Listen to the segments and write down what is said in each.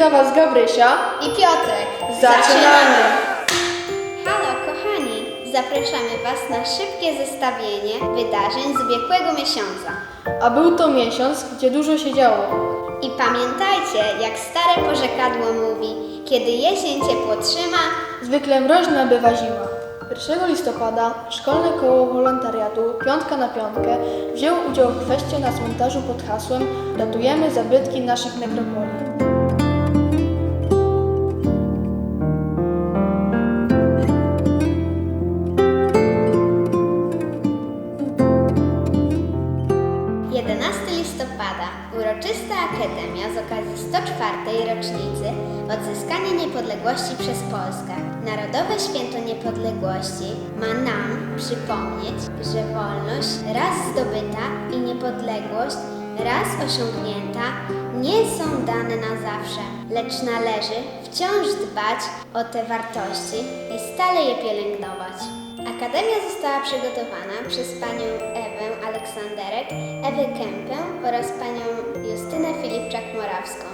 Wita Was Gabrysia. i Piotrek. Zaczynamy! Halo kochani, zapraszamy Was na szybkie zestawienie wydarzeń z ubiegłego miesiąca. A był to miesiąc, gdzie dużo się działo. I pamiętajcie, jak stare porzekadło mówi, kiedy jesień ciepło trzyma, Zwykle mroźna bywa zima. 1 listopada Szkolne Koło Wolontariatu Piątka na Piątkę wzięło udział w kwestii na cmentarzu pod hasłem Ratujemy zabytki naszych nekropolii. - listopada uroczysta akademia z okazji 104. rocznicy odzyskania niepodległości przez Polskę. Narodowe Święto Niepodległości ma nam przypomnieć, że wolność raz zdobyta i niepodległość raz osiągnięta nie są dane na zawsze, lecz należy wciąż dbać o te wartości i stale je pielęgnować. Akademia została przygotowana przez panią Ewę Aleksanderek, Ewę Kępę oraz panią Justynę Filipczak-Morawską.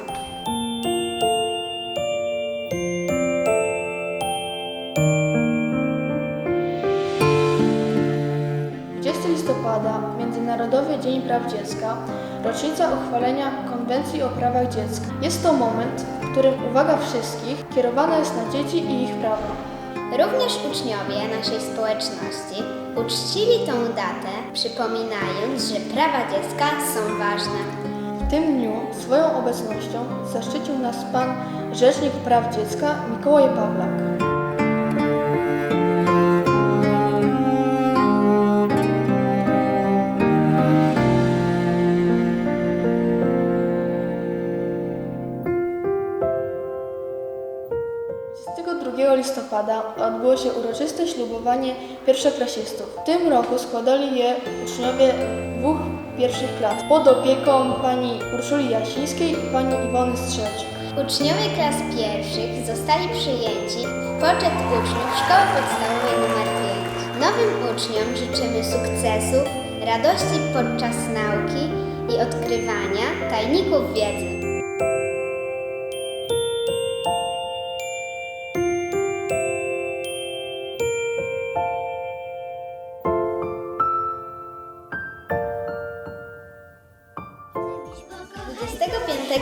20 listopada Międzynarodowy Dzień Praw Dziecka, rocznica uchwalenia Konwencji o prawach dziecka. Jest to moment, w którym uwaga wszystkich kierowana jest na dzieci i ich prawa. Również uczniowie naszej społeczności uczcili tą datę, przypominając, że prawa dziecka są ważne. W tym dniu swoją obecnością zaszczycił nas Pan Rzecznik Praw Dziecka Mikołaj Pawlak. Listopada odbyło się uroczyste ślubowanie pierwszoklasistów. W tym roku składali je uczniowie dwóch pierwszych klas pod opieką pani Urszuli Jasińskiej i pani Iwony Strzelczyk. Uczniowie klas pierwszych zostali przyjęci w poczet uczniów Szkoły Podstawowej nr 5. Nowym uczniom życzymy sukcesów, radości podczas nauki i odkrywania tajników wiedzy.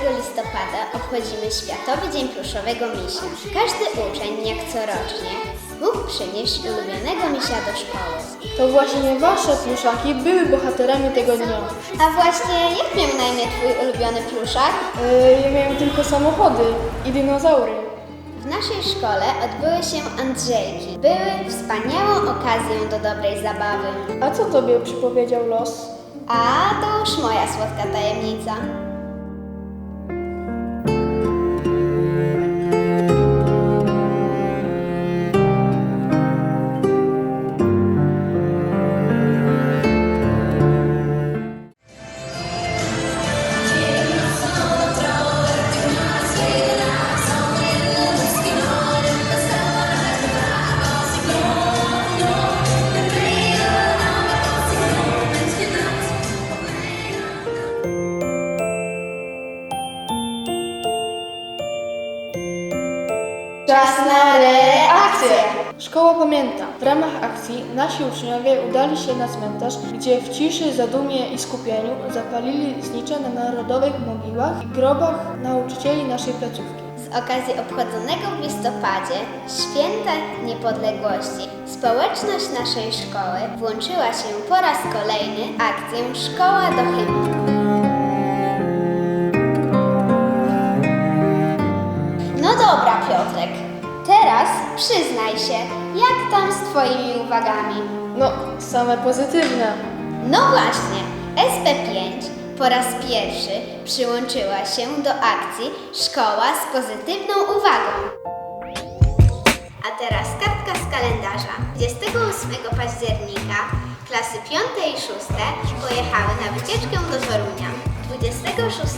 Listopada obchodzimy Światowy Dzień Pluszowego Misia. Każdy uczeń, jak corocznie, mógł przynieść ulubionego misia do szkoły. To właśnie wasze pluszaki były bohaterami tego dnia. A właśnie, jak miał na imię Twój ulubiony pluszak? Yy, ja miałem tylko samochody i dinozaury. W naszej szkole odbyły się Andrzejki. Były wspaniałą okazją do dobrej zabawy. A co tobie przypowiedział los? A to już moja słodka tajemnica. Szkoła pamięta. W ramach akcji nasi uczniowie udali się na cmentarz, gdzie w ciszy, zadumie i skupieniu zapalili znicze na narodowych mogiłach i grobach nauczycieli naszej placówki. Z okazji obchodzonego w listopadzie Święta Niepodległości społeczność naszej szkoły włączyła się po raz kolejny akcję Szkoła do hymnu. No dobra, Piotrek. Teraz przyznaj się, jak tam z Twoimi uwagami? No, same pozytywne. No właśnie, SP5 po raz pierwszy przyłączyła się do akcji Szkoła z pozytywną uwagą. A teraz kartka z kalendarza. 28 października klasy 5 i 6 pojechały na wycieczkę do Torunia. 26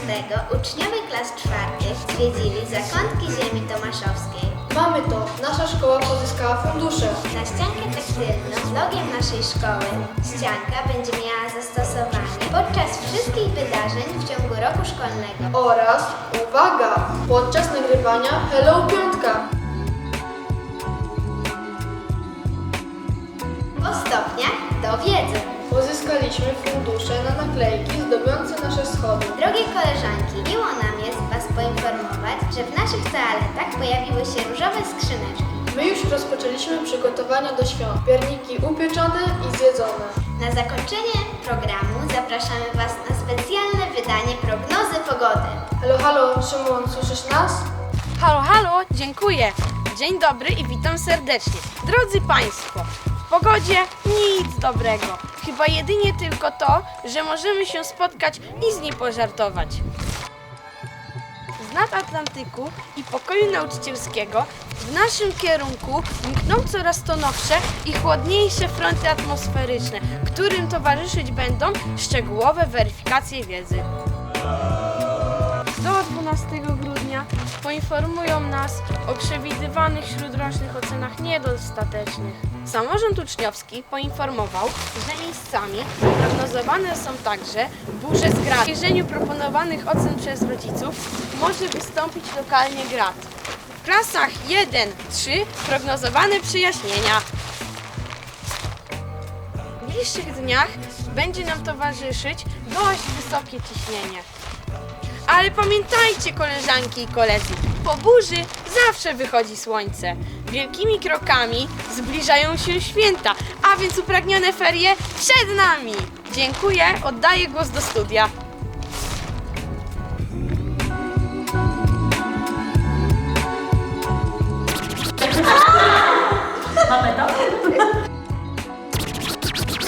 uczniowie klas czwartych zwiedzili zakątki ziemi tomaszowskiej. Mamy to. Nasza szkoła pozyskała fundusze. Na ściankę taktylną z logiem naszej szkoły ścianka będzie miała zastosowanie podczas wszystkich wydarzeń w ciągu roku szkolnego. Oraz, uwaga, podczas nagrywania Hello Piątka. Po stopniach do wiedzy. Pozyskaliśmy fundusze na naklejki zdobiące nasze schody. Drogie koleżanki, miło nam jest Was poinformować, że w naszych toaletach pojawiły się różowe skrzyneczki. My już rozpoczęliśmy przygotowania do świąt. Pierniki upieczone i zjedzone. Na zakończenie programu zapraszamy Was na specjalne wydanie prognozy pogody. Halo, halo, Szymon, słyszysz nas? Halo, halo, dziękuję. Dzień dobry i witam serdecznie. Drodzy Państwo, w pogodzie nic dobrego. Chyba jedynie tylko to, że możemy się spotkać i z niej pożartować. Z nad Atlantyku i pokoju nauczycielskiego w naszym kierunku mkną coraz to nowsze i chłodniejsze fronty atmosferyczne, którym towarzyszyć będą szczegółowe weryfikacje wiedzy. Do 12 grudnia poinformują nas o przewidywanych śródrocznych ocenach niedostatecznych. Samorząd uczniowski poinformował, że miejscami prognozowane są także burze z grad. W mierzeniu proponowanych ocen przez rodziców może wystąpić lokalnie grad. W klasach 1-3 prognozowane przyjaśnienia. W bliższych dniach będzie nam towarzyszyć dość wysokie ciśnienie. Ale pamiętajcie, koleżanki i koledzy, po burzy zawsze wychodzi słońce. Wielkimi krokami zbliżają się święta, a więc upragnione ferie przed nami. Dziękuję, oddaję głos do studia.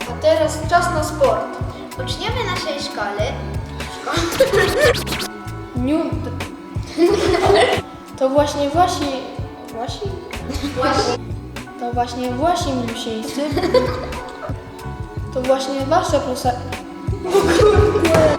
A teraz czas na sport. Uczniowie naszej szkoły Niu... To właśnie Własi... Własi? To właśnie Własi milusieńcy. To właśnie wasza plusa... O kurde!